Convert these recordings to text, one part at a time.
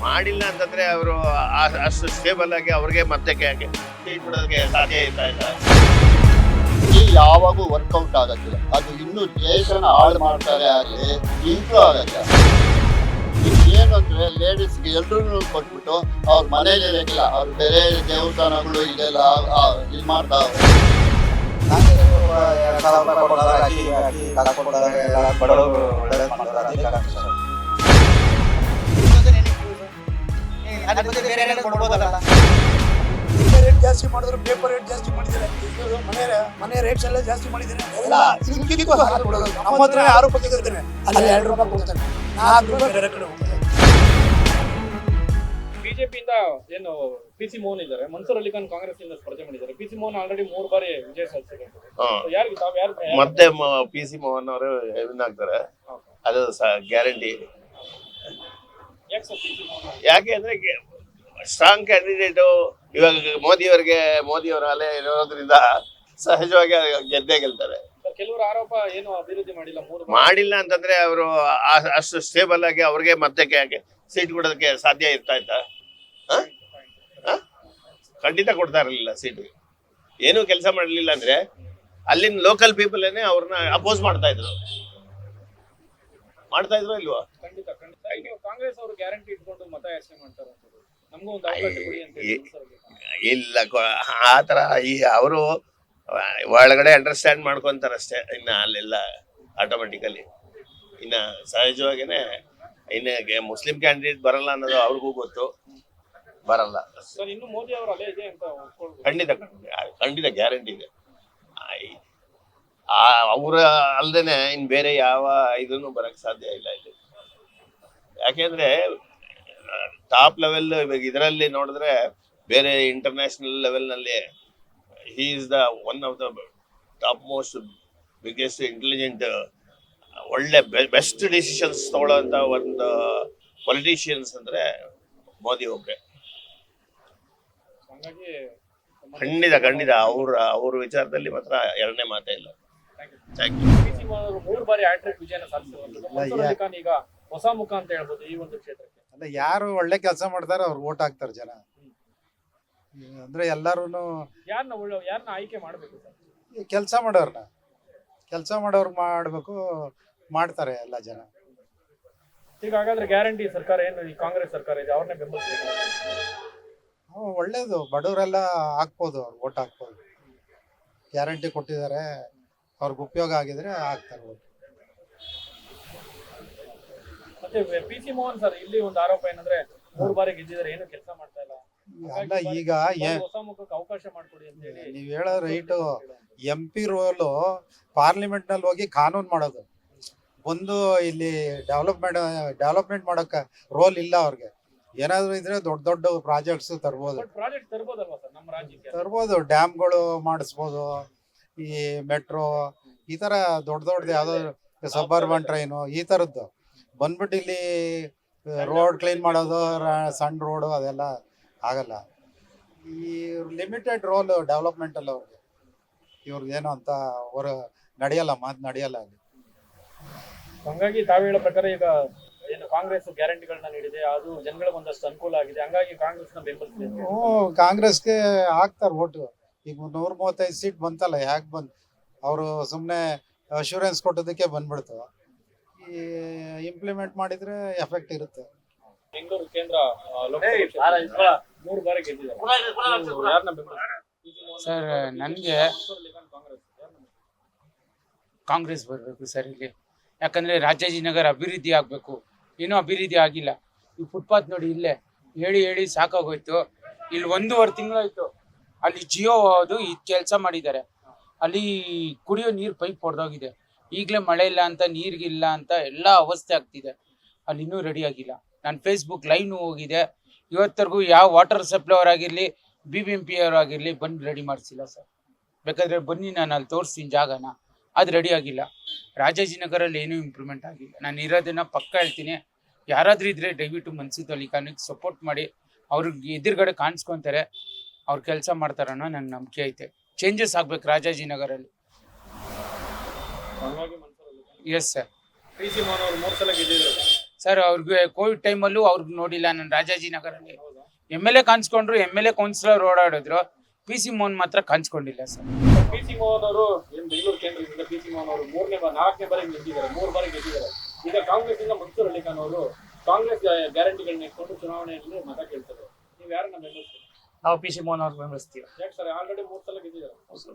ಮಾಡಿಲ್ಲ ಅಂತಂದ್ರೆ ಅವರು ಅಷ್ಟು ಸ್ಟೇಬಲ್ ಆಗಿ ಅವ್ರಿಗೆ ಮತ್ತೆ ಸೀಟ್ ಕೊಡೋದಕ್ಕೆ ಸಾಧ್ಯ ಇರ್ತಾ ಇಲ್ಲ ಈ ಯಾವಾಗೂ ವರ್ಕೌಟ್ ಆಗತ್ತಿಲ್ಲ ಅದು ಇನ್ನು ದೇಶನ ಹಾಳು ಮಾಡ್ತಾರೆ ಆಗಲಿ ಇಂಪ್ರೂವ್ ಆಗತ್ತೆ ಏನು ಅಂದ್ರೆ ಲೇಡೀಸ್ಗೆ ಎಲ್ರೂ ಕೊಟ್ಬಿಟ್ಟು ಅವ್ರ ಮನೇಲಿ ಇರಕ್ಕಿಲ್ಲ ಅವ್ರು ಬೇರೆ ದೇವಸ್ಥಾನಗಳು ಇದೆಲ್ಲ ಇದು ಮಾಡ್ತಾ ಕೊಡೋದಾಗ ಬಡವ್ರು ಒಳ್ಳೇದ್ ಮಾಡ್ತಾರೆ, ಅದ್ರ ಬದಲು ಬೇರೆ ಏನಾದ್ರು ಕೊಡ್ಬೋದಲ್ಲ? ರೇಟ್ ಜಾಸ್ತಿ ಮಾಡಿದ್ರು ಪೇಪರ್ ರೇಟ್ ಜಾಸ್ತಿ ಮಾಡಿದ್ದಾರೆ? ಮನೆ ಮನೆ ರೇಟ್ಸ್ ಎಲ್ಲ ಜಾಸ್ತಿ ಮಾಡಿದ್ದಾರೆ? ಎಲ್ಲ. ಇದಕ್ಕಿದಕ್ಕೂ ಹಾಲು ಕೊಡೋದು. ನಮ್ಮ ಹತ್ರ ಆರು ರೂಪಾಯಿ ತೆಗಿರ್ತಾನೆ ಅಲ್ಲಿ ಎರಡು ರೂಪಾಯಿ ಕೊಡ್ತಾನೆ ನಾಲ್ಕು ರೂಪಾಯಿ ಬೇರೆ ಕಡೆ ಹೋಗ್ತಾರೆ. ಬಿಜೆಪಿಯಿಂದ ಏನು ಪಿ ಸಿ ಮೋಹನ್ ಇದ್ದಾರೆ. ಮನ್ಸೂರ್ ಅಲಿ ಖಾನ್ ಕಾಂಗ್ರೆಸ್ ಇಂದ ಸ್ಪರ್ಧೆ ಮಾಡಿದ್ದಾರೆ. ಪಿ ಸಿ ಮೋಹನ್ ಆಲ್ರೆಡಿ ಮೂರು ಬಾರಿ ವಿಜಯ ಸಾಧಿಸಿದ್ದಾರೆ. ಹಾ. ಯಾರಿಗೆ ತಾವ್ ಯಾರು ಮತ್ತೆ ಪಿ ಸಿ ಮೋಹನ್ ಅವರು ವಿನ್ ಆಗ್ತಾರೆ. ಅದು ಗ್ಯಾರಂಟಿ ಯಾಕೆ ಅಂದ್ರೆ ಸ್ಟ್ರಾಂಗ್ ಕ್ಯಾಂಡಿಡೇಟು ಇವಾಗ ಮೋದಿ ಅವರಿಗೆ ಮೋದಿ ಅವರ ಅಲೆ ಇರೋದ್ರಿಂದ ಸಹಜವಾಗಿ ಗೆದ್ದೇ ಗೆಲ್ತಾರೆ. ಕೆಲವರು ಆರೋಪ ಏನು ಅಭಿವೃದ್ಧಿ ಮಾಡಿಲ್ಲ ಮಾಡಿಲ್ಲ ಅಂತಂದ್ರೆ ಅವರು ಅಷ್ಟು ಸ್ಟೇಬಲ್ ಆಗಿ ಅವ್ರಿಗೆ ಮತ್ತೆ ಸೀಟ್ ಕೊಡೋದಕ್ಕೆ ಸಾಧ್ಯ ಇರ್ತಾ ಇತ್ತ? ಖಂಡಿತ ಕೊಡ್ತಾ ಇರಲಿಲ್ಲ ಸೀಟ್ ಏನೂ ಕೆಲಸ ಮಾಡಲಿಲ್ಲ ಅಂದ್ರೆ ಅಲ್ಲಿನ ಲೋಕಲ್ ಪೀಪಲ್ ಏನೇ ಅವ್ರನ್ನ ಅಪೋಸ್ ಮಾಡ್ತಾ ಇದ್ರು. ಮಾಡ್ತಾ ಇದ್ರು ಇಲ್ವಾ? ಖಂಡಿತ ಖಂಡಿತ. ಈಗ ಕಾಂಗ್ರೆಸ್ ಅವರು ಗ್ಯಾರಂಟಿ ಇಟ್ಕೊಂಡು ಮತ ಯಾಚನೆ ಮಾಡ್ತಾರೆ ಅಂತ ನಮಗೂ ಒಂದು ಅವಕಾಶ ಕೊಡಿ ಅಂತ ಹೇಳಿ ಈ- ಮನ್ಸೂರ್ ಇಲ್ಲ ಆತರ ಆ ಈ ಅವರು ಒಳಗಡೆ ಅಂಡರ್ಸ್ಟ್ಯಾಂಡ್ ಮಾಡ್ಕೊಂತಾರಷ್ಟೇ ಇನ್ನ ಅಲ್ಲೆಲ್ಲ ಆಟೋಮೆಟಿಕಲಿ ಇನ್ನ ಸಹಜವಾಗೇನೆ ಇನ್ನ ಗೆ- ಮುಸ್ಲಿಂ ಕ್ಯಾಂಡಿಡೇಟ್ ಬರಲ್ಲ ಅನ್ನೋದು ಅವ್ರಿಗೂ ಗೊತ್ತು. ಬರಲ್ಲ. ಸರ್ ಇನ್ನು ಮೋದಿ ಅವರು ಅಲೆ ಇದೆ ಅಂತ ಒಪ್ಕೊಳ್ಬೋದು. ಖಂಡಿತ ಖಂಡಿತ ಗ್ಯಾರಂಟಿ ಇದೆ. ಆ ಅವ್ರ ಅಲ್ದೇನೆ ಇನ್ ಬೇರೆ ಯಾವ ಇದನ್ನು ಬರಕ್ ಸಾಧ್ಯ ಇಲ್ಲ ಇಲ್ಲಿ. ಯಾಕೆಂದ್ರೆ ಟಾಪ್ ಲೆವೆಲ್ ಇವಾಗ ಇದರಲ್ಲಿ ನೋಡಿದ್ರೆ ಬೇರೆ international ಲೆವೆಲ್ನಲ್ಲಿ he is the one of the top most biggest intelligent ಒಳ್ಳೆ ಬೆಸ್ಟ್ ಡಿಸಿಷನ್ಸ್ ತಗೊಳ್ಳೋಂಥ ಒಂದು ಪೊಲಿಟಿಷಿಯನ್ಸ್ ಅಂದ್ರೆ ಮೋದಿ ಒಬ್ಬರೆ ಖಂಡಿತ ಖಂಡಿತ. ಅವ್ರ ಅವ್ರ ವಿಚಾರದಲ್ಲಿ ಮಾತ್ರ ಎರಡನೇ ಮಾತೇ ಇಲ್ಲ. ಥ್ಯಾಂಕ್ ಯು ಮೂರು ಬಾರಿ ಹ್ಯಾಟ್ರಿಕ್ ವಿಜಯನ ಸಾಧಿಸಿರುವಂತದ್ದು ಈಗ ಹೊಸ ಮುಖ ಅಂತ ಹೇಳ್ಬೋದು ಈ ಒಂದು ಕ್ಷೇತ್ರಕ್ಕೆ. ಅಂದ್ರೆ ಯಾರು ಒಳ್ಳೆ ಕೆಲಸ ಮಾಡ್ತಾರೋ ಅವ್ರು ಓಟ್ ಹಾಕ್ತಾರೆ ಜನ. ಅಂದ್ರೆ ಎಲ್ಲಾರು ಯಾರನ್ನ ಒಳ್ಳೆ ಯಾರನ್ನ ಆಯ್ಕೆ ಮಾಡ್ಬೇಕು ಸರ್? ಕೆಲಸ ಮಾಡೋರ್ನ. ಕೆಲಸ ಮಾಡೋರು ಮಾಡ್ಬೇಕು ಮಾಡ್ತಾರೆ ಎಲ್ಲ ಜನ. ಈಗ ಹಾಗಾದ್ರೆ ಗ್ಯಾರಂಟಿ ಸರ್ಕಾರ ಏನು ಈ ಕಾಂಗ್ರೆಸ್ ಸರ್ಕಾರ ಇದೆ ಅವ್ರನ್ನೇ ಬೆಂಬಲಿಸಬೇಕು? ಒಳ್ಳೇದು. ಬಡವರೆಲ್ಲ ಹಾಕ್ಬೋದು ಅವ್ರು ಓಟ್ ಹಾಕ್ಬೋದು. ಗ್ಯಾರಂಟಿ ಕೊಟ್ಟಿದ್ದಾರೆ. ಅವ್ರಿಗೆ ಉಪಯೋಗ ಆಗಿದ್ರೆ ಆಗ್ತಾರೆ. ಮತ್ತೆ ಪಿ ಸಿ ಮೋಹನ್ ಸರ್ ಇಲ್ಲಿ ಒಂದು ಆರೋಪ ಏನಂದ್ರೆ ಮೂರು ಬಾರಿ ಗೆದ್ದಿದ್ದಾರೆ ಏನು ಕೆಲಸ ಮಾಡ್ತಾ ಇಲ್ಲ. ಅಲ್ಲ ಈಗ ಹೊಸ ಮುಖಕ್ಕೆ ಅವಕಾಶ ಮಾಡ್ಕೊಡಿ ಅಂತ ಹೇಳಿ. ನೀವ್ ಹೇಳೋ ರೈಟು ಎಂ ಪಿ ರೋಲು ಪಾರ್ಲಿಮೆಂಟ್ನಲ್ಲಿ ಹೋಗಿ ಕಾನೂನು ಮಾಡೋದು. ಒಂದು ಇಲ್ಲಿ ಡೆವಲಪ್ಮೆಂಟ್ ಡೆವಲಪ್ಮೆಂಟ್ ಮಾಡೋಕ ರೋಲ್ ಇಲ್ಲ ಅವ್ರಿಗೆ. ಏನಾದ್ರು ಇದ್ರೆ ದೊಡ್ಡ ದೊಡ್ಡ ಪ್ರಾಜೆಕ್ಟ್ಸ್ ತರ್ಬೋದು. ತರ್ಬೋದು ಡ್ಯಾಮ್ಗಳು ಮಾಡಿಸ್ಬೋದು. ಈ ಮೆಟ್ರೋ ಈ ತರ ದೊಡ್ಡ ದೊಡ್ಡದು ಯಾವ್ದೋ ಸಬರ್ಬನ್ ಟ್ರೈನು ಈ ತರದ್ದು. ಬಂದ್ಬಿಟ್ಟು ಇಲ್ಲಿ ರೋಡ್ ಕ್ಲೀನ್ ಮಾಡೋದು ಸಣ್ಣ ರೋಡು ಅದೆಲ್ಲ ಆಗಲ್ಲ. ಈ ಲಿಮಿಟೆಡ್ ರೋಲ್ ಡೆವಲಪ್ಮೆಂಟ್ ಅಲ್ಲಿ ಅವ್ರಿಗೆ ಏನೋ ಅಂತ ಅವರು ನಡೆಯಲ್ಲ ಮಾತು ನಡೆಯಲ್ಲ ಅಲ್ಲಿ. ಹಂಗಾಗಿ ತಾವು ಹೇಳೋ ಪ್ರಕಾರ ಈಗ ಏನು ಕಾಂಗ್ರೆಸ್ ಗ್ಯಾರಂಟಿಗಳನ್ನ ನೀಡಿದೆ ಅದು ಜನಗಳಿಗೆ ಒಂದಷ್ಟು ಅನುಕೂಲ ಆಗಿದೆ. ಹಂಗಾಗಿ ಕಾಂಗ್ರೆಸ್ ಬೆಂಬಲಿಸಿದೆ ಕಾಂಗ್ರೆಸ್ಗೆ ಹಾಕ್ತಾರೆ ಓಟು. ಈಗ ನೂರ ಮೂವತ್ತೈದು ಸೀಟ್ ಬಂತಲ್ಲ ಯಾಕೆ ಬಂದ್? ಅವರು ಸುಮ್ಮನೆ ಅಶ್ಯೂರೆನ್ಸ್ ಕೊಟ್ಟೋದಕ್ಕೆ ಬಂದ್ಬಿಡ್ತು ಈ ಇಂಪ್ಲಿಮೆಂಟ್ ಮಾಡಿದ್ರೆ ಎಫೆಕ್ಟ್ ಇರುತ್ತೆ. ಬೆಂಗಳೂರು ಕೇಂದ್ರ ಆ, ಲೋಕಸಭಾ ಕ್ಷೇತ್ರದಿಂದ ಮೂರು ಬಾರಿ ಗೆದ್ದಿದ್ದಾರೆ. ನೀವು ಯಾರನ್ನ ಬೆಂಬಲಿಸ್ತೀರಾ? ಸರ್ ನನಗೆ ಕಾಂಗ್ರೆಸ್ ಬರಬೇಕು ಸರ್ ಇಲ್ಲಿ. ಯಾಕಂದರೆ ರಾಜಾಜಿನಗರ ಅಭಿವೃದ್ಧಿ ಆಗಬೇಕು. ಏನೂ ಅಭಿವೃದ್ಧಿ ಆಗಿಲ್ಲ. ಈ ಫುಟ್ಪಾತ್ ನೋಡಿ ಇಲ್ಲೇ ಹೇಳಿ ಹೇಳಿ ಸಾಕಾಗೋಯ್ತು. ಇಲ್ಲಿ ಒಂದೂವರೆ ತಿಂಗಳಾಯ್ತು. ಅಲ್ಲಿ ಜಿಯೋ ಅದು ಈ ಕೆಲಸ ಮಾಡಿದ್ದಾರೆ. ಅಲ್ಲಿ ಕುಡಿಯೋ ನೀರು ಪೈಪ್ ಹೊಡೆದೋಗಿದೆ ಈಗಲೇ ಮಳೆ ಇಲ್ಲ ಅಂತ ನೀರಿಗಿಲ್ಲ ಅಂತ ಎಲ್ಲ ಅವಸ್ಥೆ ಆಗ್ತಿದೆ. ಅಲ್ಲಿ ಇನ್ನೂ ರೆಡಿ ಆಗಿಲ್ಲ. ನಾನು ಫೇಸ್ಬುಕ್ ಲೈನು ಹೋಗಿದೆ. ಇವತ್ತರೆಗೂ ಯಾವ ವಾಟರ್ ಸಪ್ಲೈ ಅವರಾಗಿರಲಿ ಬಿ ಬಿ ಎಂ ಪಿ ಅವರಾಗಿರಲಿ ಬಂದು ರೆಡಿ ಮಾಡಿಸಿಲ್ಲ ಸರ್. ಬೇಕಾದ್ರೆ ಬನ್ನಿ ನಾನು ಅಲ್ಲಿ ತೋರಿಸ್ತೀನಿ ಜಾಗನ. ಅದು ರೆಡಿ ಆಗಿಲ್ಲ. ರಾಜಾಜಿನಗರಲ್ಲಿ ಏನೂ ಇಂಪ್ರೂವ್ಮೆಂಟ್ ಆಗಿಲ್ಲ. ನಾನು ಇರೋದನ್ನ ಪಕ್ಕ ಹೇಳ್ತೀನಿ. ಯಾರಾದ್ರೂ ಇದ್ರೆ ದಯವಿಟ್ಟು ಮನ್ಸಿದ್ದು ಅಲ್ಲಿ ಸಪೋರ್ಟ್ ಮಾಡಿ. ಅವ್ರಿಗೆ ಎದುರುಗಡೆ ಕಾಣಿಸ್ಕೊಂತಾರೆ. ಅವ್ರು ಕೆಲಸ ಮಾಡ್ತಾರನ್ನೋ ನನ್ನ ನಂಬಿಕೆ ಐತೆ. ಚೇಂಜಸ್ ಆಗ್ಬೇಕು ರಾಜಾಜಿನಗರಲ್ಲಿ ಎಸ್ ಸರ್ ಸರ್ ಅವ್ರಿಗೆ ಕೋವಿಡ್ ಟೈಮಲ್ಲೂ ಅವ್ರಿಗೆ ನೋಡಿಲ್ಲ ನಾನು ರಾಜಾಜಿನಗರಲ್ಲಿ ಎಂ ಎಲ್ ಎ ಕಾಣಿಸ್ಕೊಂಡ್ರು ಎಂ ಎಲ್ ಎ ಕೌನ್ಸಿಲರ್ ಓಡಾಡಿದ್ರು. ಪಿ ಸಿ ಮೋಹನ್ ಮಾತ್ರ ಕಾಣಿಸ್ಕೊಂಡಿಲ್ಲ ಸರ್ ಪಿ ಸಿ ಮೋಹನ್ ಅವರು ಬೆಂಗಳೂರು ಕೇಂದ್ರದಿಂದ ಪಿ ಸಿ ಮೋಹನ್ ಅವರು ಮೂರನೇ ನಾಲ್ಕನೇ ಬಾರಿ ಗೆದ್ದಿದ್ದಾರೆ, ಮೂರು ಬಾರಿ ಗೆದ್ದಿದ್ದಾರೆ. ಈಗ ಕಾಂಗ್ರೆಸ್ ಇಂದ ಮನ್ಸೂರ್ ಅಲಿ ಖಾನ್ ಅವರು ಕಾಂಗ್ರೆಸ್ ಗ್ಯಾರಂಟಿಗಳನ್ನ ಇಟ್ಕೊಂಡು ಚುನಾವಣೆಯಲ್ಲಿ ಮತ ಕೇಳ್ತಾರೆ. ನೀವು ಯಾರನ್ನ ಬೆಂಬಲಿಸ್ತೀರಿ ನಾವು ಪಿ ಸಿ ಮೋಹನ್ ಅವ್ರಿಗೆ ಬೆಂಬಲಿಸ್ತೀವಿ.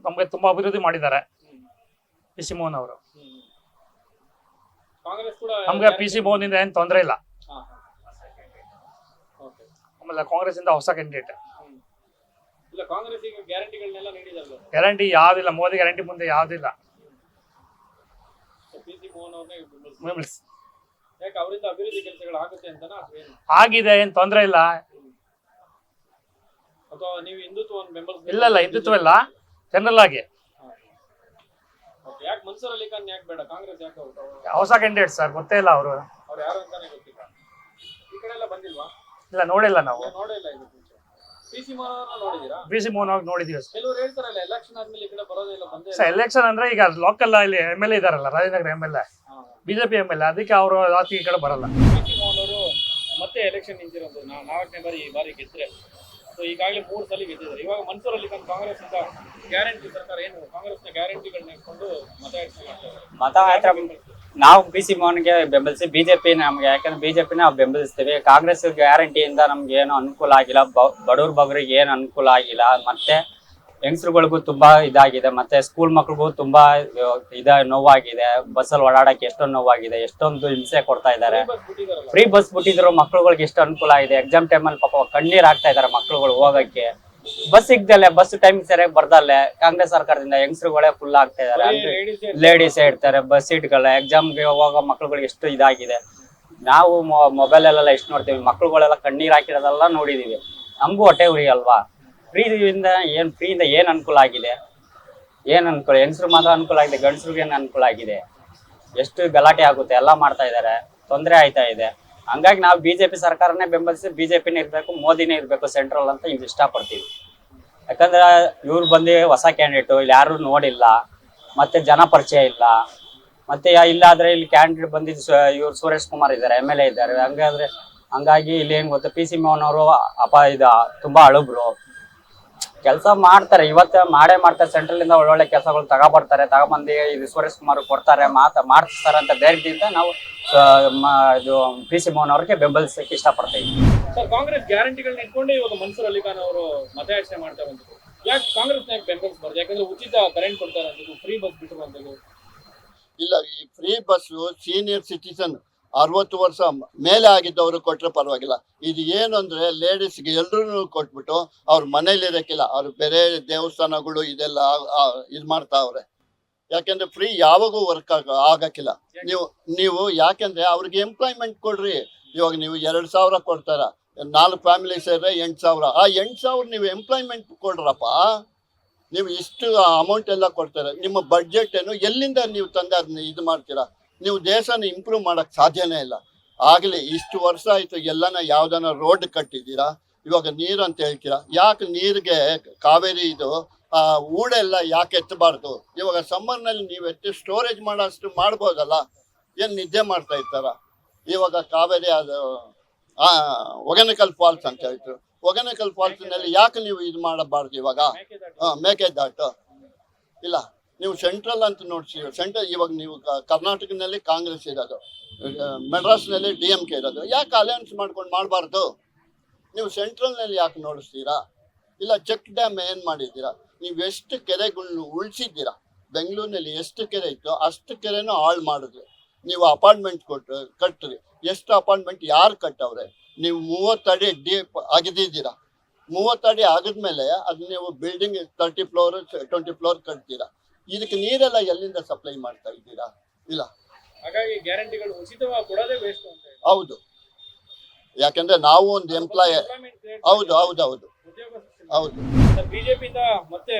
ನಮಗೆ ತುಂಬಾ ಅಭಿವೃದ್ಧಿ ಮಾಡಿದ್ದಾರೆ. ಪಿ ಸಿ ಮೋಹನ್ ಅವರು. ನಮ್ಗೆ ಪಿ ಸಿ ಮೋಹನ್ ಇಂದ ಏನ್ ತೊಂದರೆ ಇಲ್ಲ. ಆಮೇಲೆ ಕಾಂಗ್ರೆಸ್ ಇಂದ ಹೊಸ ಕ್ಯಾಂಡಿಡೇಟ್ ಗ್ಯಾರಂಟಿ ಯಾವ್ದಿಲ್ಲ ಮೋದಿ ಗ್ಯಾರಂಟಿ ಮುಂದೆ ಯಾವ್ದಿಲ್ಲ ಆಗಿದೆ ಏನ್ ತೊಂದರೆ ಇಲ್ಲ ಅಥವಾ ನೀವು ಹಿಂದುತ್ವವನ್ನು ಬೆಂಬಲಿಸ್ತೀರಿ ಇಲ್ಲ ಇಲ್ಲ ಹಿಂದುತ್ವ ಇಲ್ಲ. ಜನರಲ್ ಆಗಿ. ಹೊಸ ಕ್ಯಾಂಡಿಡೇಟ್ ಸರ್ ಗೊತ್ತೇ ಇಲ್ಲ ಅವರು. ಅವ್ರು ಯಾರು ಅಂತಾನೆ ಗೊತ್ತಿಲ್ಲ. ಈ ಕಡೆ ಬಂದಿಲ್ವಾ? ಇಲ್ಲ ನೋಡಿಲ್ಲ ನಾವು. ಪಿ ಸಿ ಮೋಹನ್ ನೋಡಿದೀರಾ? ಪಿ ಸಿ ಮೋಹನ್ ಅವ್ರಿಗೆ ನೋಡಿದೀವಿ ಸರ್. ಎಲೆಕ್ಷನ್ ಅಂದ್ರೆ ಈಗ ಲೋಕಲ್ ಇಲ್ಲಿ ಎಂ ಎಲ್ ಎ ಇದಾರಲ್ಲ Rajanagar M L A BJP M L A ಅದಕ್ಕೆ ಅವರು ಜಾಸ್ತಿ ಈ ಕಡೆ ಬರಲ್ಲ. ಪಿ ಸಿ ಮೋಹನ್ ಅವರು ಮತ್ತೆ ಎಲೆಕ್ಷನ್ ನಿಂತಿರೋದು ನಾಲ್ಕನೇ ಬಾರಿ ಈ ಬಾರಿ ಗೆದ್ರೆ. ಸೊ ಈಗಾಗಲೇ ಮೂರು ಸಲ ಗೆದ್ದಿದ್ದಾರೆ ಇವಾಗ ಮನ್ಸೂರಲ್ಲಿ ಕಾಂಗ್ರೆಸ್ ಇಂದ ಗ್ಯಾರಂಟಿ ಸರ್ಕಾರ ಏನು? ಕಾಂಗ್ರೆಸ್ನ ಗ್ಯಾರಂಟಿಗಳನ್ನ ಇಟ್ಕೊಂಡು ಮಾಡ್ತಾರೆ ಮತಯಾತ್ರೆ ನಾವು ಬಿ ಸಿ ಮೋಹನ್ಗೆ ಬೆಂಬಲಿಸಿ ಬಿಜೆಪಿ ನಮ್ಗೆ ಯಾಕಂದ್ರೆ ಬಿಜೆಪಿ ನಾವು ಬೆಂಬಲಿಸ್ತೀವಿ. ಕಾಂಗ್ರೆಸ್ ಗ್ಯಾರಂಟಿಯಿಂದ ನಮ್ಗೆ ಏನು ಅನುಕೂಲ ಆಗಿಲ್ಲ. ಬಡವ್ರ ಬಗ್ರಿಗೆ ಏನು ಅನುಕೂಲ ಆಗಿಲ್ಲ. ಮತ್ತೆ ಹೆಂಗಸ್ರುಗಳಿಗೂ ತುಂಬಾ ಇದಾಗಿದೆ ಮತ್ತೆ ಸ್ಕೂಲ್ ಮಕ್ಳಿಗೂ ತುಂಬಾ ಇದ ನೋವಾಗಿದೆ ಬಸ್ಸಲ್ಲಿ ಓಡಾಡಕ್ಕೆ ಎಷ್ಟೊಂದು ನೋವಾಗಿದೆ ಎಷ್ಟೊಂದು ಹಿಂಸೆ ಕೊಡ್ತಾ ಇದ್ದಾರೆ. ಫ್ರೀ ಬಸ್ ಬಿಟ್ಟಿದ್ರು ಮಕ್ಳುಗಳಿಗೆ ಎಷ್ಟು ಅನುಕೂಲ ಆಗಿದೆ ಎಕ್ಸಾಮ್ ಟೈಮಲ್ಲಿ ಪಾಪ ಕಣ್ಣೀರ್ ಆಗ್ತಾ ಇದಾರೆ ಮಕ್ಳುಗಳು ಹೋಗಕ್ಕೆ. ಬಸ್ ಸಿಗ್ದಲ್ಲೇ ಬಸ್ ಟೈಮ್ ಸರಿಯಾಗಿ ಬರ್ದಲ್ಲೇ ಕಾಂಗ್ರೆಸ್ ಸರ್ಕಾರದಿಂದ ಹೆಂಗಸ್ರುಗಳೇ ಫುಲ್ ಆಗ್ತಾ ಇದಾರೆ ಲೇಡೀಸ್ ಇಡ್ತಾರೆ ಬಸ್ ಸೀಟ್ಗಳ ಎಕ್ಸಾಮ್ಗೆ ಹೋಗೋ ಮಕ್ಳುಗಳಿಗೆ ಎಷ್ಟು ಇದಾಗಿದೆ. ನಾವು ಮೊಬೈಲಲ್ಲೆಲ್ಲ ಎಷ್ಟು ನೋಡ್ತೀವಿ ಮಕ್ಳುಗಳೆಲ್ಲ ಕಣ್ಣೀರ್ ಹಾಕಿರೋದೆಲ್ಲ ನೋಡಿದೀವಿ. ನಮಗೂ ಹೊಟ್ಟೆ ಉರಿ ಅಲ್ವಾ ಫ್ರೀಯಿಂದ ಏನು ಫ್ರೀಯಿಂದ ಏನು ಅನುಕೂಲ ಆಗಿದೆ? ಏನು ಅನುಕೂಲ? ಹೆಂಗಸ್ರು ಮಾತ್ರ ಅನುಕೂಲ ಆಗಿದೆ, ಗಂಡಸ್ರಿಗೆ ಏನು ಅನುಕೂಲ ಆಗಿದೆ? ಎಷ್ಟು ಗಲಾಟೆ ಆಗುತ್ತೆ? ಎಲ್ಲ ಮಾಡ್ತಾ ಇದ್ದಾರೆ ತೊಂದರೆ ಆಯ್ತಾ ಇದೆ? ಹಂಗಾಗಿ ನಾವು ಬಿಜೆಪಿ ಸರ್ಕಾರನೇ ಬೆಂಬಲಿಸಿ ಬಿಜೆಪಿನೇ ಇರಬೇಕು, ಮೋದಿನೇ ಇರಬೇಕು ಸೆಂಟ್ರಲ್ ಅಂತ ಇಷ್ಟ ಇಷ್ಟಪಡ್ತೀವಿ. ಯಾಕಂದ್ರೆ ಇವ್ರು ಬಂದು ಹೊಸ ಕ್ಯಾಂಡಿಡೇಟು ಇಲ್ಲಿ ಯಾರು ನೋಡಿಲ್ಲ, ಮತ್ತೆ ಜನ ಪರಿಚಯ ಇಲ್ಲ. ಮತ್ತೆ ಇಲ್ಲಾದ್ರೆ ಇಲ್ಲಿ ಕ್ಯಾಂಡಿಡೇಟ್ ಬಂದಿದ್ದು ಇವ್ರು ಸುರೇಶ್ ಕುಮಾರ್ ಇದ್ದಾರೆ ಎಂ ಎಲ್ ಎ ಇದ್ದಾರೆ. ಹಂಗಾದ್ರೆ ಹಂಗಾಗಿ ಇಲ್ಲಿ ಏನ್ ಗೊತ್ತಾ ಪಿ ಸಿ ಮೋಹನ್ ಅವರು ಅಪ ಇದು, ತುಂಬಾ ಅಳುಬ್ರು. ಕೆಲಸ ಮಾಡ್ತಾರೆ. ಇವತ್ತು ಮಾಡೇ ಮಾಡ್ತಾರೆ. ಸೆಂಟ್ರಲ್ ಇಂದ ಒಳ್ಳೊಳ್ಳೆ ಕೆಲಸಗಳು ತಗೊಬರ್ತಾರೆ. ತಗೊಬಂದು ಇದು ಸುರೇಶ್ ಕುಮಾರ್ ಕೊಡ್ತಾರೆ. ಮಾತ ಮಾಡ್ತಾರೆ ಅಂತ ಧೈರ್ಯದಿಂದ ನಾವು ಇದು ಪಿ ಸಿ ಮೋಹನ್ ಅವ್ರಿಗೆ ಬೆಂಬಲಿಸಕ್ಕೆ ಇಷ್ಟಪಡ್ತೀವಿ. ಸರ್ ಕಾಂಗ್ರೆಸ್ ಗ್ಯಾರಂಟಿಗಳನ್ನ ಇಟ್ಕೊಂಡು ಇವಾಗ ಮನ್ಸೂರ್ ಅಲಿ ಖಾನ್ ಅವರು ಮತಯಾಚನೆ ಮಾಡ್ತಾ ಬಂದಿದ್ರು ಯಾಕೆ ಕಾಂಗ್ರೆಸ್ ಬೆಂಬಲಿಸ್ಬಾರ್ದು ಬೆಂಬಲಿಸಬಾರ್ದು? ಯಾಕಂದ್ರೆ ಉಚಿತ ಕರೆಂಟ್ ಕೊಡ್ತಾರೆ ಫ್ರೀ ಬಸ್ ಬಿಟ್ಟಿರುವಂತದ್ದು ಇಲ್ಲ ಈ ಫ್ರೀ ಬಸ್ಸು ಸೀನಿಯರ್ ಸಿಟಿಸನ್ ಅರವತ್ತು ವರ್ಷ ಮೇಲೆ ಆಗಿದ್ದವರು ಕೊಟ್ರೆ ಪರವಾಗಿಲ್ಲ. ಇದು ಏನು ಅಂದ್ರೆ ಲೇಡೀಸ್ಗೆ ಎಲ್ರೂ ಕೊಟ್ಬಿಟ್ಟು ಅವ್ರ ಮನೇಲಿ ಇರಕ್ಕಿಲ್ಲ. ಅವ್ರು ಬೇರೆ ದೇವಸ್ಥಾನಗಳು ಇದೆಲ್ಲ ಇದು ಮಾಡ್ತಾವ್ರೆ. ಯಾಕೆಂದ್ರೆ ಫ್ರೀ ಯಾವಾಗೂ ವರ್ಕ್ ಆಗ, ಆಗಕ್ಕಿಲ್ಲ. ನೀವು ನೀವು ಯಾಕೆಂದ್ರೆ ಅವ್ರಿಗೆ ಎಂಪ್ಲಾಯ್ಮೆಂಟ್ ಕೊಡ್ರಿ. ಇವಾಗ ನೀವು ಎರಡು ಸಾವಿರ ಕೊಡ್ತಾರ? ನಾಲ್ಕು ಫ್ಯಾಮಿಲಿ ಸೇರಿದ್ರೆ ಎಂಟು ಸಾವಿರ. ಆ ಎಂಟು ಸಾವಿರ ನೀವು ಎಂಪ್ಲಾಯ್ಮೆಂಟ್ ಕೊಡ್ರಪ್ಪ. ನೀವು ಇಷ್ಟು ಅಮೌಂಟ್ ಎಲ್ಲ ಕೊಡ್ತಾರೆ. ನಿಮ್ಮ ಬಡ್ಜೆಟ್ ಏನು ಎಲ್ಲಿಂದ ನೀವು ತಂದೆ ಅದನ್ನ ಇದು ಮಾಡ್ತೀರಾ? ನೀವು ದೇಶನ ಇಂಪ್ರೂವ್ ಮಾಡಕ್ ಸಾಧ್ಯನೇ ಇಲ್ಲ. ಆಗಲಿ ಇಷ್ಟು ವರ್ಷ ಆಯ್ತು ಎಲ್ಲನ ಯಾವ್ದನ ರೋಡ್ ಕಟ್ಟಿದ್ದೀರಾ? ಇವಾಗ ನೀರು ಅಂತ ಹೇಳ್ತೀರಾ? ಯಾಕೆ ನೀರಿಗೆ ಕಾವೇರಿ ಇದು ಆ, ಊಡೆಲ್ಲ ಯಾಕೆ ಎತ್ತಬಾರ್ದು ಇವಾಗ ಸಮ್ಮರ್ನಲ್ಲಿ ನೀವು ಎತ್ತಿ ಸ್ಟೋರೇಜ್ ಮಾಡೋಷ್ಟು ಮಾಡ್ಬೋದಲ್ಲ? ಏನು ನಿದ್ದೆ ಮಾಡ್ತಾ ಇರ್ತಾರ? ಇವಾಗ ಕಾವೇರಿ ಅದು ಒಗನಕಲ್ ಫಾಲ್ಸ್ ಅಂತ ಹೇಳ್ತಾರೆ ಒಗನಕಲ್ ಫಾಲ್ಸ್ನಲ್ಲಿ ಯಾಕೆ ನೀವು ಇದು ಮಾಡಬಾರ್ದು ಇವಾಗ? ಮೇಕೆ ದಾಟು. ಇಲ್ಲ. ನೀವು ಸೆಂಟ್ರಲ್ ಅಂತ ನೋಡ್ಸಿ, ಸೆಂಟ್ರಲ್ ಇವಾಗ ನೀವು ಕರ್ನಾಟಕದಲ್ಲಿ ಕಾಂಗ್ರೆಸ್ ಇರೋದು ಮೆಡ್ರಾಸ್ ಮೆಡ್ರಾಸ್ನಲ್ಲಿ ಡಿ ಎಂ ಕೆ ಇರೋದು, ಯಾಕೆ ಅಲಯನ್ಸ್ ಮಾಡ್ಕೊಂಡು ಮಾಡಬಾರ್ದು? ನೀವು ಸೆಂಟ್ರಲ್ನಲ್ಲಿ ಯಾಕೆ ನೋಡಿಸ್ತೀರಾ? ಇಲ್ಲ ಚೆಕ್ ಡ್ಯಾಮ್ ಏನು ಮಾಡಿದ್ದೀರಾ? ನೀವು ಎಷ್ಟು ಕೆರೆಗಳನ್ನ ಉಳಿಸಿದ್ದೀರಾ? ಬೆಂಗಳೂರಿನಲ್ಲಿ ಎಷ್ಟು ಕೆರೆ ಇತ್ತು ಅಷ್ಟು ಕೆರೆನೂ ಹಾಳು ಮಾಡಿದ್ರಿ. ನೀವು ಅಪಾರ್ಟ್ಮೆಂಟ್ ಕೊಟ್ಟು ಕಟ್ಟ್ರಿ ಎಷ್ಟು ಅಪಾರ್ಟ್ಮೆಂಟ್ ಯಾರು ಕಟ್ಟವ್ರೆ? ನೀವು ಮೂವತ್ತಡಿ ಡೀಪ್ ಅಗದಿದ್ದೀರಾ? ಮೂವತ್ತಡಿ ಆಗಿದ್ಮೇಲೆ ಅದು ನೀವು building thirty floor, twenty floor ಕಟ್ತೀರಾ? ಇದಕ್ಕೆ ನೀರೆಲ್ಲ ಎಲ್ಲಿಂದ ಸಪ್ಲೈ ಮಾಡ್ತಾ ಇದ್ದೀರಾ? ಇಲ್ಲ. ಹಾಗಾಗಿ ಗ್ಯಾರಂಟಿಗಳು ಉಚಿತವಾಗಿ ಕೊಡೋದೇ ವೇಸ್ಟ್ ಅಂತ ಹೇಳಿ. ಹೌದು. ಯಾಕಂದ್ರೆ ನಾವು ಒಂದು ಎಂಪ್ಲಾಯ್ ಹೌದು ಹೌದು ಹೌದು. ಹೌದು. ಬಿಜೆಪಿ ಬಿಜೆಪಿಯಿಂದ ಮತ್ತೆ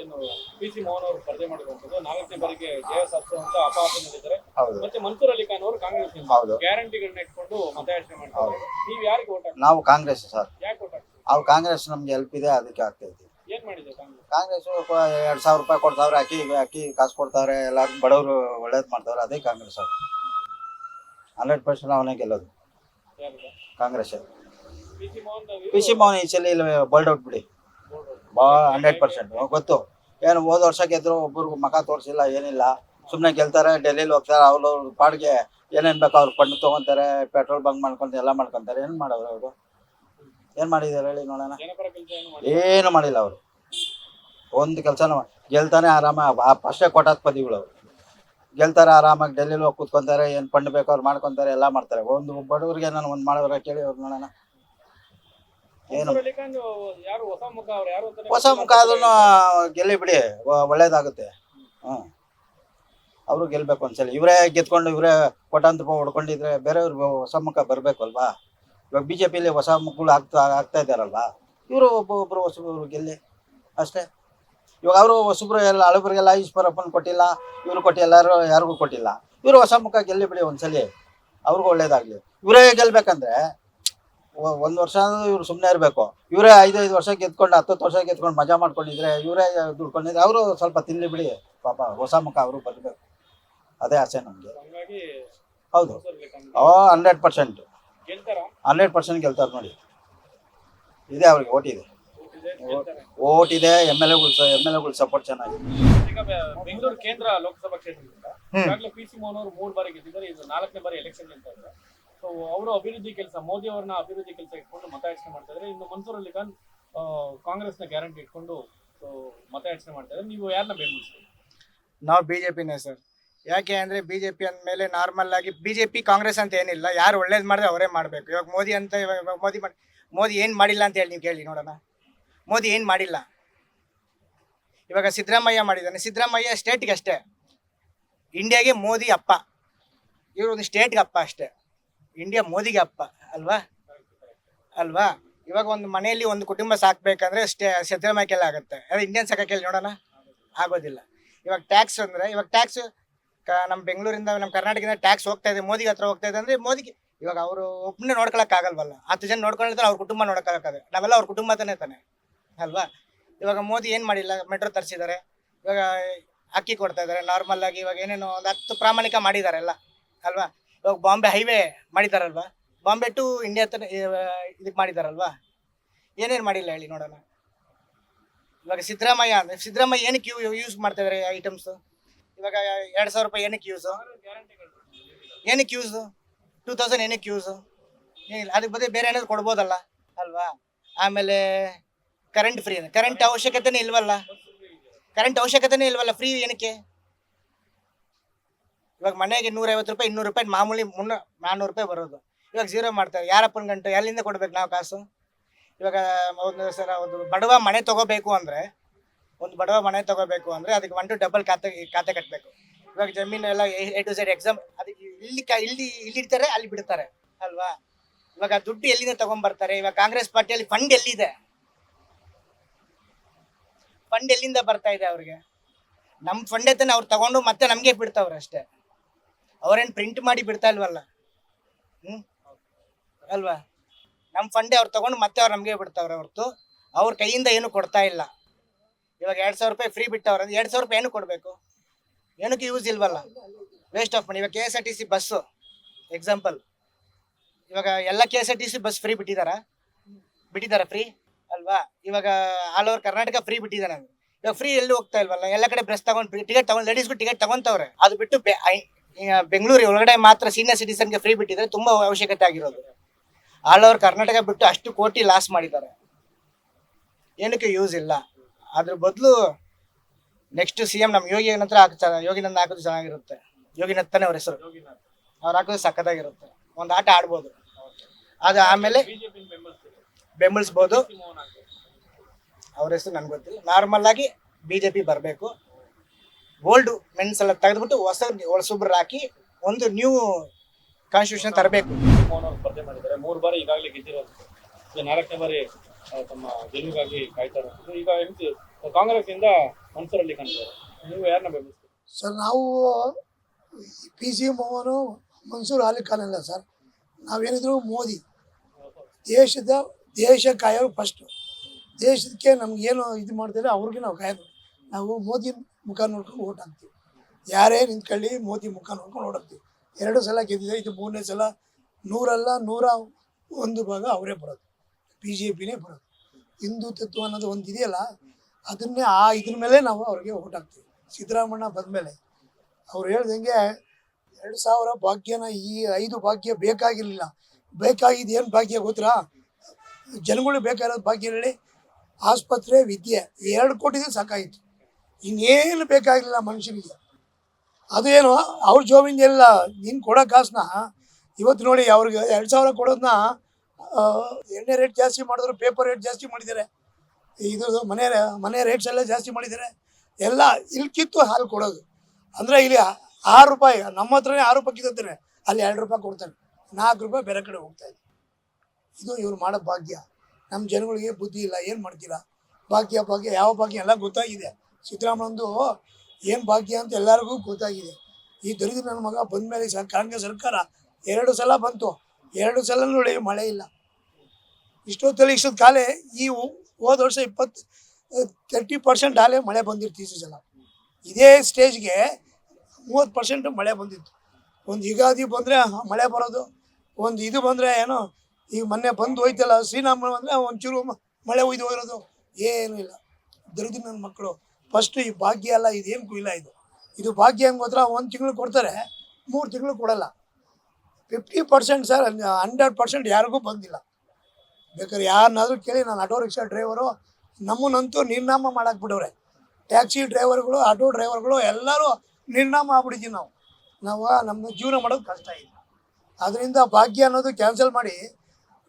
ಏನು ಪಿ ಸಿ ಮೋಹನ್ ಅವರು ಸ್ಪರ್ಧೆ ಮಾಡಿರುವಂತದ್ದು ನಾಲ್ಕನೇ ಬಾರಿಗೆ ಜಯ ಸಾಧಿಸುವಂತ ಅಪಹಾಸನಲ್ಲಿದ್ದಾರೆ ಹೌದು. ಮತ್ತೆ ಮನ್ಸೂರ್ ಅಲಿ ಖಾನ್ ಅವರು ಕಾಂಗ್ರೆಸ್ ಹೌದು. ಗ್ಯಾರಂಟಿಗಳನ್ನ ಇಟ್ಕೊಂಡು ಮತಯಾಚನೆ ಮಾಡ್ತಾರೆ ನೀವು ಯಾರಿಗೆ ಓಟ್ ನಾವು ಕಾಂಗ್ರೆಸ್ ಸರ್. ಯಾಕೆ ಓಟ್ ಅವ್ರು ಕಾಂಗ್ರೆಸ್ ನಮ್ಗೆ ಹೆಲ್ಪ್ ಇದೆ ಅದಕ್ಕೆ ಆಗ್ತಾ ಇದ್ದೀವಿ. ಏನ್ ಮಾಡಿದೆ ಕಾಂಗ್ರೆಸ್ ಎರಡು ಸಾವಿರ ರೂಪಾಯಿ ಕೊಡ್ತಾವ್ರೆ, ಅಕ್ಕಿ ಅಕ್ಕಿ ಕಾಸು ಕೊಡ್ತಾವ್ರೆ ಎಲ್ಲ ಬಡವರು ಒಳ್ಳೇದ್ ಮಾಡ್ತಾವ್ರೆ, ಅದೇ ಕಾಂಗ್ರೆಸ್ ಅವ್ರು. ಹಂಡ್ರೆಡ್ ಪರ್ಸೆಂಟ್ ಅವನೇ ಗೆಲ್ಲೋದು. ಕಾಂಗ್ರೆಸ್ ಪಿ ಸಿ ಮೋಹನ್ ಈ ಸಲ ಇಲ್ಲಿ ಬೋಲ್ಡ್ ಔಟ್ ಬಿಡಿ. ಬಾ, ಹಂಡ್ರೆಡ್ ಪರ್ಸೆಂಟ್. ಗೊತ್ತು. ಏನು, ಹೋದ ವರ್ಷ ಗೆದ್ರು ಒಬ್ಬರು ಮಖ ತೋರಿಸಿಲ್ಲ, ಏನಿಲ್ಲ. ಸುಮ್ಮನೆ ಗೆಲ್ತಾರೆ, ಡೆಲ್ಲಿಲಿ ಹೋಗ್ತಾರೆ, ಅವ್ರ ಪಾಡಿಗೆ ಏನೇನು ಬೇಕೋ ಅವ್ರು ಪಣ್ಣು ತೊಗೊಂತಾರೆ, ಪೆಟ್ರೋಲ್ ಬಂಕ್ ಮಾಡ್ಕೊಂತ, ಎಲ್ಲ ಮಾಡ್ಕೊಂತಾರೆ. ಏನು ಮಾಡೋರು ಅವರು? ಏನು ಮಾಡಿದ್ದಾರೆ ಹೇಳಿ ನೋಡೋಣ? ಏನು ಮಾಡಿಲ್ಲ ಅವರು. ಒಂದು ಕೆಲಸನೂ ಗೆಲ್ತಾನೆ ಆರಾಮ ಅಷ್ಟೇ ಕೊಟ್ಟಾತ್ಪದಿಗಳು ಅವರು. ಗೆಲ್ತಾರೆ ಆರಾಮಾಗಿ ಡೆಲ್ಲಿಲಿ ಹೋಗಿ ಕೂತ್ಕೊಂತಾರೆ, ಏನು ಪಂಡ್ ಬೇಕೋ ಅವ್ರು ಮಾಡ್ಕೊಂತಾರೆ, ಎಲ್ಲ ಮಾಡ್ತಾರೆ. ಒಂದು ಬಡವ್ರಿಗೆ ನಾನು ಒಂದು ಮಾಡೋರ ಕೇಳಿ ಅವ್ರು ನೋಡೋಣ. ಏನು? ಹೊಸ ಮುಖ ಆದ್ರೂ ಗೆಲ್ಲಿ ಬಿಡಿ ಒಳ್ಳೇದಾಗುತ್ತೆ. ಹ್ಞೂ ಅವರು ಗೆಲ್ಬೇಕು ಒಂದ್ಸಲ. ಇವರೇ ಗೆದ್ಕೊಂಡು, ಇವರೇ ಕೊಟ್ಟಂತ ಹೊಡ್ಕೊಂಡಿದ್ರೆ ಬೇರೆಯವ್ರು ಹೊಸ ಮುಖ ಬರಬೇಕು ಅಲ್ವಾ? ಇವಾಗ ಬಿ ಜೆ ಪಿಲಿ ಹೊಸ ಮುಖಗಳು ಆಗ್ತಾ ಆಗ್ತಾ ಇದ್ದಾರಲ್ವಾ? ಇವರು ಒಬ್ಬೊಬ್ರು ಹೊಸ ಗೆಲ್ಲಿ, ಅಷ್ಟೇ. ಇವಾಗ ಅವರು ಹೊಸಬ್ರು ಎಲ್ಲ ಹಳಬರಿಗೆಲ್ಲ ಈಶ್ವರಪ್ಪನ ಕೊಟ್ಟಿಲ್ಲ, ಇವ್ರು ಕೊಟ್ಟಿ ಎಲ್ಲರೂ ಯಾರಿಗೂ ಕೊಟ್ಟಿಲ್ಲ. ಇವರು ಹೊಸ ಮುಖ ಗೆಲ್ಲಿ ಬಿಡಿ ಒಂದ್ಸಲಿ. ಅವ್ರಿಗೂ ಒಳ್ಳೇದಾಗ್ಲಿ. ಇವರೇ ಗೆಲ್ಬೇಕಂದ್ರೆ ಒಂದ್ ವರ್ಷ ಇವ್ರು ಸುಮ್ಮನೆ ಇರಬೇಕು. ಇವರೇ ಐದೈದು ವರ್ಷ ಗೆದ್ಕೊಂಡು ಹತ್ತತ್ತು ವರ್ಷ ಗೆದ್ಕೊಂಡು ಮಜಾ ಮಾಡ್ಕೊಂಡಿದ್ರೆ ಇವರೇ ದುಡ್ಕೊಂಡಿದ್ರೆ ಅವರು ಸ್ವಲ್ಪ ತಿನ್ಲಿ ಬಿಡಿ. ಪಾಪ ಹೊಸ ಮುಖ ಅವರು ಬರಬೇಕು. ಅದೇ ಆಸೆ ನಮಗೆ. ಹೌದು. Oh, hundred percent. Hundred percent ಗೆಲ್ತಾರೆ ನೋಡಿ. ಇದೆ ಅವ್ರಿಗೆ, ಓಟಿದೆ. ಓಟ್ ಇದೆ ಎಂ ಎಲ್ ಎಗಳು ಎಂ ಎಲ್ ಎಗಳು ಸಪೋರ್ಟ್ ಚೆನ್ನಾಗಿದೆ. ಈಗ ಬೆಂಗಳೂರು ಕೇಂದ್ರ ಲೋಕಸಭಾ ಕ್ಷೇತ್ರದಿಂದ ಈಗಾಗಲೇ ಪಿ ಸಿ ಮೋಹನ್ ಅವರು ಮೂರು ಬಾರಿ ಗೆದ್ದಿದ್ದಾರೆ ಇದು ನಾಲ್ಕನೇ ಬಾರಿ ಎಲೆಕ್ಷನ್ ಇದ್ದಾರೆ ಸೊ ಅವರು ಅಭಿವೃದ್ಧಿ ಕೆಲಸ ಮೋದಿ ಅವರನ್ನ ಅಭಿವೃದ್ಧಿ ಕೆಲಸ ಇಟ್ಕೊಂಡು ಮತಯಾಚನೆ ಮಾಡ್ತಾ ಇದ್ದಾರೆ. ಇನ್ನು ಮನ್ಸೂರ್ ಅಲಿ ಖಾನ್ ಕಾಂಗ್ರೆಸ್ನ ಗ್ಯಾರಂಟಿ ಇಟ್ಕೊಂಡು ಮತ ಯಾಚನೆ ಮಾಡ್ತಾ ಇದ್ದಾರೆ. ನೀವು ಯಾರನ್ನ ಬೆಂಬಲಿಸ್ತೀರಿ? ನಾವು ಬಿಜೆಪಿನೇ ಸರ್. ಯಾಕೆ ಅಂದ್ರೆ ಬಿಜೆಪಿ ಅಂದ್ಮೇಲೆ ಪಿ ಅಂದಮೇಲೆ ನಾರ್ಮಲ್ ಆಗಿ ಬಿಜೆಪಿ ಜೆ ಪಿ ಕಾಂಗ್ರೆಸ್ ಅಂತ ಏನಿಲ್ಲ. ಯಾರು ಒಳ್ಳೇದು ಮಾಡಿದ್ರೆ ಅವರೇ ಮಾಡಬೇಕು. ಇವಾಗ ಮೋದಿ ಅಂತ ಇವಾಗ ಇವಾಗ ಮೋದಿ ಮಾಡಿ ಮೋದಿ ಏನು ಮಾಡಿಲ್ಲ ಅಂತ ಹೇಳಿ ನೀವು ಕೇಳಿ ನೋಡೋಣ. ಮೋದಿ ಏನು ಮಾಡಿಲ್ಲ. ಇವಾಗ ಸಿದ್ದರಾಮಯ್ಯ ಮಾಡಿದ್ದಾನೆ. ಸಿದ್ದರಾಮಯ್ಯ ಸ್ಟೇಟ್ಗೆ ಅಷ್ಟೇ. ಇಂಡಿಯಾಗೆ ಮೋದಿ ಅಪ್ಪ. ಇವರು ಒಂದು ಸ್ಟೇಟ್ಗೆ ಅಪ್ಪ ಅಷ್ಟೇ. ಇಂಡಿಯಾ ಮೋದಿಗೆ ಅಪ್ಪ, ಅಲ್ವಾ? ಅಲ್ವಾ? ಇವಾಗ ಒಂದು ಮನೆಯಲ್ಲಿ ಒಂದು ಕುಟುಂಬ ಸಾಕ್ಬೇಕಂದ್ರೆ ಸ್ಟೇ ಕೇಳ ಆಗುತ್ತೆ. ಅದೇ ಇಂಡಿಯನ್ ಸಾಕಕ್ಕೆ ನೋಡೋಣ? ಆಗೋದಿಲ್ಲ. ಇವಾಗ ಟ್ಯಾಕ್ಸ್ ಅಂದರೆ, ಇವಾಗ ಟ್ಯಾಕ್ಸ್ ನಮ್ಮ ಬೆಂಗಳೂರಿಂದ ನಮ್ಮ ಕರ್ನಾಟಕದಿಂದ ಟ್ಯಾಕ್ಸ್ ಹೋಗ್ತಾ ಇದೆ. ಮೋದಿಗೆ ಹತ್ರ ಹೋಗ್ತಾ ಇದೆ ಅಂದರೆ ಮೋದಿಗೆ. ಇವಾಗ ಅವರು ಒಬ್ಬನೇ ನೋಡ್ಕೊಳಕ್ಕಾಗಲ್ವಲ್ಲ. ಹತ್ತು ಜನ ನೋಡ್ಕೊಂಡಿರ್ತಾರೆ, ಅವ್ರ ಕುಟುಂಬ ನೋಡೋಕ್ಕಾಗಲ್ಲ ನಾವೆಲ್ಲ ಅವ್ರ ಕುಟುಂಬ ತಾನೇ ತಾನೆ. ಅಲ್ವಾ? ಇವಾಗ ಮೋದಿ ಏನು ಮಾಡಿಲ್ಲ? ಮೆಟ್ರೋ ತರಿಸಿದ್ದಾರೆ. ಇವಾಗ ಅಕ್ಕಿ ಕೊಡ್ತಾ ಇದ್ದಾರೆ. ನಾರ್ಮಲ್ ಆಗಿ ಇವಾಗ ಏನೇನೋ ಒಂದು ಹತ್ತು ಪ್ರಾಮಾಣಿಕ ಮಾಡಿದ್ದಾರೆ ಎಲ್ಲ ಅಲ್ವಾ? ಇವಾಗ ಬಾಂಬೆ ಹೈವೇ ಮಾಡಿದಾರಲ್ವಾ ಬಾಂಬೆ ಟು ಇಂಡಿಯಾ ತನ ಇದಕ್ಕೆ ಮಾಡಿದಾರಲ್ವಾ ಏನೇನು ಮಾಡಿಲ್ಲ ಹೇಳಿ ನೋಡೋಣ. ಇವಾಗ ಸಿದ್ದರಾಮಯ್ಯ ಅಂದ್ರೆ ಸಿದ್ದರಾಮಯ್ಯ ಏನಕ್ಕೆ ಯೂ ಯೂಸ್ ಮಾಡ್ತಾ ಇದಾರೆ ಐಟಮ್ಸ್ ಇವಾಗ ಎರಡು ಸಾವಿರ ರೂಪಾಯಿ ಏನಕ್ಕೆ ಯೂಸು ಏನಕ್ಕೆ ಯೂಸು ಟೂ ತೌಸಂಡ್ ಏನಕ್ಕೆ ಯೂಸು ಏನಿಲ್ಲ. ಅದಕ್ಕೆ ಬದಲು ಬೇರೆ ಏನಾದ್ರು ಕೊಡ್ಬೋದಲ್ಲ? ಅಲ್ವಾ? ಆಮೇಲೆ ಕರೆಂಟ್ ಫ್ರೀ ಕರೆಂಟ್ ಅವಶ್ಯಕತೆನೇ ಇಲ್ವಲ್ಲ? ಕರೆಂಟ್ ಅವಶ್ಯಕತೆನೇ ಇಲ್ವಲ್ಲ ಫ್ರೀ ಏನಕ್ಕೆ? ಇವಾಗ ಮನೆಗೆ ನೂರೈವತ್ತು ರೂಪಾಯಿ, ಇನ್ನೂರು ರೂಪಾಯಿ, ಮಾಮೂಲಿ ಮುನ್ನೂ ನಾನ್ನೂರು ರೂಪಾಯಿ ಬರೋದು. ಇವಾಗ ಜೀರೋ ಮಾಡ್ತಾರೆ. ಯಾರಪ್ಪನ ಗಂಟು, ಎಲ್ಲಿಂದ ಕೊಡ್ಬೇಕು ನಾವು ಕಾಸು? ಇವಾಗ ಒಂದು ಸಲ ಒಂದು ಬಡವ ಮನೆ ತಗೋಬೇಕು ಅಂದರೆ, ಒಂದು ಬಡವ ಮನೆ ತಗೋಬೇಕು ಅಂದರೆ ಅದಕ್ಕೆ ಒನ್ ಟು ಡಬಲ್ ಖಾತೆ ಖಾತೆ ಕಟ್ಟಬೇಕು ಇವಾಗ ಜಮೀನು ಎಲ್ಲ ಎ ಟು ಸೈಡ್ ಎಕ್ಸಾಮ್ ಅದಕ್ಕೆ ಇಲ್ಲಿ ಇಲ್ಲಿ ಇಲ್ಲಿ ಇಡ್ತಾರೆ, ಅಲ್ಲಿ ಬಿಡ್ತಾರೆ. ಅಲ್ವಾ? ಇವಾಗ ದುಡ್ಡು ಎಲ್ಲಿಂದ ತಗೊಂಡ್ಬರ್ತಾರೆ ಇವಾಗ ಕಾಂಗ್ರೆಸ್ ಪಾರ್ಟಿಯಲ್ಲಿ ಫಂಡ್ ಎಲ್ಲಿದೆ? ಫಂಡ್ ಎಲ್ಲಿಂದ ಬರ್ತಾ ಇದೆ ಅವ್ರಿಗೆ? ನಮ್ಮ ಫಂಡ್ ಐತೆ ಅವ್ರು ತಗೊಂಡು ಮತ್ತೆ ನಮಗೆ ಬಿಡ್ತಾವ್ರೆ ಅಷ್ಟೇ. ಅವ್ರೇನು ಪ್ರಿಂಟ್ ಮಾಡಿ ಬಿಡ್ತಾ ಇಲ್ವಲ್ಲ? ಹ್ಞೂ ಅಲ್ವಾ? ನಮ್ಮ ಫಂಡೆ ಅವ್ರು ತಗೊಂಡು ಮತ್ತೆ ಅವ್ರು ನಮಗೆ ಬಿಡ್ತಾವ್ರೆ ಹೊರತು. ಅವ್ರ ಕೈಯಿಂದ ಏನು ಕೊಡ್ತಾ ಇಲ್ಲ. ಇವಾಗ ಎರಡು ಸಾವಿರ ರೂಪಾಯಿ ಫ್ರೀ ಬಿಟ್ಟವ್ರೆ ಎರಡು ಸಾವಿರ ರೂಪಾಯಿ ಏನು ಕೊಡಬೇಕು? ಏನಕ್ಕೆ ಯೂಸ್ ಇಲ್ವಲ್ಲ? ವೇಸ್ಟ್ ಆಫ್ ಮನಿ ಇವಾಗ K S R T C bus example ಇವಾಗ ಎಲ್ಲ K S R T C bus free ಬಿಟ್ಟಿದಾರಾ? ಬಿಟ್ಟಿದಾರ ಫ್ರೀ ಅಲ್ವಾ? ಇವಾಗ ಆಲ್ ಓವರ್ ಕರ್ನಾಟಕ ಫ್ರೀ ಬಿಟ್ಟಿದ್ದಾನೆ. ಇವಾಗ ಫ್ರೀ ಎಲ್ಲೂ ಹೋಗ್ತಾ ಇಲ್ವಲ್ಲ? ಎಲ್ಲ ಕಡೆ ಬ್ರೆಸ್ ತಗೊಂಡು ಟಿಕೆಟ್ ತಗೊಂಡು ಲೇಡೀಸ್ಗೂ ಟಿಕೆಟ್ ತಗೊಂತವ್ರೆ. ಅದು ಬಿಟ್ಟು ಬೆಂಗಳೂರು ಒಳಗಡೆ ಮಾತ್ರ ಸೀನಿಯರ್ ಸಿಟಿಸನ್ಗೆ ಫ್ರೀ ಬಿಟ್ಟಿದ್ರೆ ತುಂಬಾ ಅವಶ್ಯಕತೆ ಆಗಿರೋದು. ಆಲ್ ಓವರ್ ಕರ್ನಾಟಕ ಬಿಟ್ಟು ಅಷ್ಟು ಕೋಟಿ ಲಾಸ್ ಮಾಡಿದ್ದಾರೆ. ಏನಕ್ಕೆ ಯೂಸ್ ಇಲ್ಲ? ಅದ್ರ ಬದಲು ನೆಕ್ಸ್ಟ್ ಸಿ ಎಂ ನಮ್ಮ ಯೋಗಿ ನಂತರ ಹಾಕ್ತಾರೆ ಯೋಗಿನಂದ ಹಾಕೋದು ಚೆನ್ನಾಗಿರುತ್ತೆ. ಯೋಗಿನತ್ತನೇ ಅವ್ರ ಹೆಸರು. ಅವ್ರು ಹಾಕೋದು ಸಖತ್ತಾಗಿರುತ್ತೆ. ಒಂದು ಆಟ ಆಡ್ಬೋದು. ಅದು ಆಮೇಲೆ ಬೆಂಬಲಿಸ್ಬೋದು. ಅವ್ರ ಹೆಸರು ನನ್ಗೆ ಗೊತ್ತಿಲ್ಲ. ನಾರ್ಮಲ್ ಆಗಿ ಬಿ ಜೆ ಪಿ ಬರಬೇಕು. ಓಲ್ಡ್ ಮೆನ್ಸ್ ಎಲ್ಲ ತೆಗೆದ್ಬಿಟ್ಟು ಹೊಸ ಹೊಸೊಬ್ರು ಹಾಕಿ ಒಂದು ನ್ಯೂ ಕಾನ್ಸ್ಟಿಟ್ಯೂಷನ್ ತರಬೇಕು. ಸ್ಪರ್ಧೆ ಮಾಡಿದ್ದಾರೆ. ಮೂರು ಬಾರಿ ಈಗಾಗಲೇ ಗೆದ್ದಿರೋದು. ನಾಲ್ಕನೇ ಬಾರಿ ತಮ್ಮ ಗೆಲುವಿಗಾಗಿ ಕಾಯ್ತಾ ಇರೋದು. ಈಗ ಕಾಂಗ್ರೆಸ್ ಇಂದ ಮನ್ಸೂರ್ ಅಲಿ ಖಾನ್ ನೀವು ಯಾರನ್ನ ಬೆಂಬಲಿಸ್ತೀರಿ? ಸರ್ ನಾವು ಪಿ ಸಿ ಮೋಹನು ಮನ್ಸೂರ್ ಅಲಿ ಖಾನ್ ಅಲ್ಲ ಸರ್. ನಾವೇನಿದ್ರು ಮೋದಿ. ದೇಶದ ದೇಶ ಕಾಯೋರು ಫಸ್ಟು ದೇಶಕ್ಕೆ ನಮ್ಗೆ ಏನು ಇದು ಮಾಡ್ತಾರೆ ಅವ್ರಿಗೆ ನಾವು ಕಾಯೋದು. ನಾವು ಮೋದಿ ಮುಖ ನೋಡ್ಕೊಂಡು ಓಟ್ ಹಾಕ್ತೀವಿ. ಯಾರೇ ನಿಂತ್ಕೊಳ್ಳಿ ಮೋದಿ ಮುಖ ನೋಡ್ಕೊಂಡು ಓಡಾಕ್ತೀವಿ ಎರಡು ಸಲ ಗೆದ್ದಿದೆ, ಇದು ಮೂರನೇ ಸಲ. ನೂರಲ್ಲ ನೂರ ಒಂದು ಭಾಗ ಅವರೇ ಬರೋದು. ಬಿ ಜೆ ಪಿನೇ ಬರೋದು ಹಿಂದುತ್ವ ಅನ್ನೋದು ಒಂದು ಇದೆಯಲ್ಲ, ಅದನ್ನೇ ಆ ಇದ್ರ ಮೇಲೆ ನಾವು ಅವ್ರಿಗೆ ಓಟ್ ಹಾಕ್ತೀವಿ. ಸಿದ್ದರಾಮಣ್ಣ ಬಂದಮೇಲೆ ಅವ್ರು ಹೇಳ್ದಂಗೆ ಎರಡು ಸಾವಿರ ಭಾಗ್ಯನ ಈ ಐದು ಭಾಗ್ಯ ಬೇಕಾಗಿರಲಿಲ್ಲ. ಬೇಕಾಗಿದ್ದು ಏನು ಭಾಗ್ಯ ಗೊತ್ತಾ? ಜನಗಳಿಗೆ ಬೇಕಾಗಿರೋದು ಬಾಕಿ ಹೇಳಿ ಆಸ್ಪತ್ರೆ, ವಿದ್ಯೆ, ಎರಡು ಕೋಟಿಗೆ ಸಾಕಾಯಿತು. ಇನ್ನೇನು ಬೇಕಾಗಿಲ್ಲ ಮನುಷ್ಯನಿಗೆ ಅದೇನು ಅವ್ರ ಜೋಬಿಂದ ಎಲ್ಲ ನೀನು ಕೊಡೋ ಕಾಸನ್ನ ಇವತ್ತು ನೋಡಿ ಅವ್ರಿಗೆ ಎರಡು ಸಾವಿರ ಕೊಡೋದನ್ನ ಎಣ್ಣೆ ರೇಟ್ ಜಾಸ್ತಿ ಮಾಡಿದ್ರು ಪೇಪರ್ ರೇಟ್ ಜಾಸ್ತಿ ಮಾಡಿದ್ದಾರೆ. ಇದು ಮನೆ ಮನೆ ರೇಟ್ಸ್ ಎಲ್ಲ ಜಾಸ್ತಿ ಮಾಡಿದ್ದಾರೆ. ಎಲ್ಲ ಇಲ್ಲಿ ಕಿತ್ತು ಹಾಲು ಕೊಡೋದು. ಅಂದರೆ ಇಲ್ಲಿ ಆರು ರೂಪಾಯಿ, ನಮ್ಮ ಹತ್ರನೇ ಆರು ರೂಪಾಯಿ ಕಿತ್ತಾರೆ ಅಲ್ಲಿ ಎರಡು ರೂಪಾಯಿ ಕೊಡ್ತಾರೆ. ನಾಲ್ಕು ರೂಪಾಯಿ ಬೇರೆ ಕಡೆ ಹೋಗ್ತಾ ಇದೆ. ಇದು ಇವ್ರು ಮಾಡೋ ಭಾಗ್ಯ. ನಮ್ಮ ಜನಗಳಿಗೆ ಬುದ್ಧಿ ಇಲ್ಲ, ಏನು ಮಾಡ್ತೀರಾ? ಭಾಗ್ಯ ಭಾಗ್ಯ, ಯಾವ ಭಾಗ್ಯ? ಎಲ್ಲ ಗೊತ್ತಾಗಿದೆ. ಸಿದ್ದರಾಮಯ್ಯಂದು ಏನು ಭಾಗ್ಯ ಅಂತ ಎಲ್ಲರಿಗೂ ಗೊತ್ತಾಗಿದೆ. ಈ ದರಿದ್ರ ನನ್ನ ಮಗ ಬಂದ ಮೇಲೆ ಕಾಂಗ್ರೆಸ್ ಸರ್ಕಾರ ಎರಡು ಸಲ ಬಂತು. ಎರಡು ಸಲ ನೋಡಿ ಮಳೆ ಇಲ್ಲ. ಇಷ್ಟೊತ್ತಲ್ಲಿ ಇಷ್ಟೊತ್ತು ಕಾಲೇ ಈ ಹೋದ ವರ್ಷ ಇಪ್ಪತ್ತು ತರ್ಟಿ ಪರ್ಸೆಂಟ್ ಆಲೇ ಮಳೆ ಬಂದಿತ್ತು ಈ ಸಲ. ಇದೇ ಸ್ಟೇಜ್ಗೆ ಮೂವತ್ತು ಪರ್ಸೆಂಟ್ ಮಳೆ ಬಂದಿತ್ತು. ಒಂದು ಯುಗಾದಿ ಬಂದರೆ ಮಳೆ ಬರೋದು, ಒಂದು ಇದು ಬಂದರೆ ಏನೋ ಈಗ ಮೊನ್ನೆ ಬಂದು ಹೋಯ್ತಲ್ಲ ಶ್ರೀರಾಮ ಅಂದರೆ ಒಂಚೂರು ಮಳೆ ಒಯ್ದು ಹೋಗಿರೋದು. ಏನೂ ಇಲ್ಲ. ದರಿದ್ರ ನನ್ನ ಮಕ್ಕಳು. ಫಸ್ಟ್ ಈ ಭಾಗ್ಯ ಅಲ್ಲ ಇದೇನು ಇಲ್ಲ ಇದು? ಇದು ಭಾಗ್ಯ ಹೆಂಗೆ ಗೊತ್ತಾ ಒಂದು ತಿಂಗಳು ಕೊಡ್ತಾರೆ, ಮೂರು ತಿಂಗಳು ಕೊಡಲ್ಲ. Fifty percent sir hundred percent ಯಾರಿಗೂ ಬಂದಿಲ್ಲ. ಬೇಕಾದ್ರೆ ಯಾರನ್ನಾದರೂ ಕೇಳಿ, ನಾನು ಆಟೋ ರಿಕ್ಷಾ ಡ್ರೈವರು ನಮ್ಮನ್ನಂತೂ ನಿರ್ನಾಮ ಮಾಡಕ್ಕೆ ಬಿಡೋರೆ. ಟ್ಯಾಕ್ಸಿ ಡ್ರೈವರ್ಗಳು, ಆಟೋ ಡ್ರೈವರ್ಗಳು, ಎಲ್ಲರೂ ನಿರ್ನಾಮ ಆಗ್ಬಿಟ್ಟಿದ್ದೀವಿ ನಾವು. ನಾವು ನಮ್ಮ ಜೀವನ ಮಾಡೋದು ಕಷ್ಟ ಇದೆ. ಅದರಿಂದ ಭಾಗ್ಯ ಅನ್ನೋದು ಕ್ಯಾನ್ಸಲ್ ಮಾಡಿ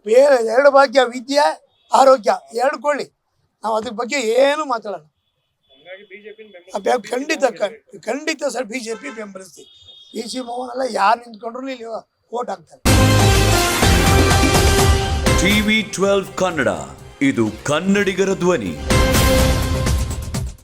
ಬೇರೆ ಎರಡು ಭಾಗ್ಯ ವಿದ್ಯೆ ಆರೋಗ್ಯ ಎರಡು ಕೊಳ್ಳಿ. ನಾವು ಅದ್ರ ಬಗ್ಗೆ ಏನು ಮಾತಾಡೋಣ ಹಂಗಾಗಿ ಬಿಜೆಪಿ ಅಬ್ಬೆ, ಖಂಡಿತ ಕ- ಖಂಡಿತ ಸರ್ ಬಿ ಜೆ ಪಿ ಬೆಂಬಲಿಸ್ತೀವಿ. ಬಿ ಸಿ ಮೋಹನ್ ಎಲ್ಲ ಯಾರು ನಿಂತ್ಕೊಂಡ್ರು ಇಲ್ಲಿ ಓಟ್ ಹಾಕ್ತಾರೆ. ಟಿವಿ ಟ್ವೆಲ್ವ್ ಕನ್ನಡ ಇದು ಕನ್ನಡಿಗರ ಧ್ವನಿ.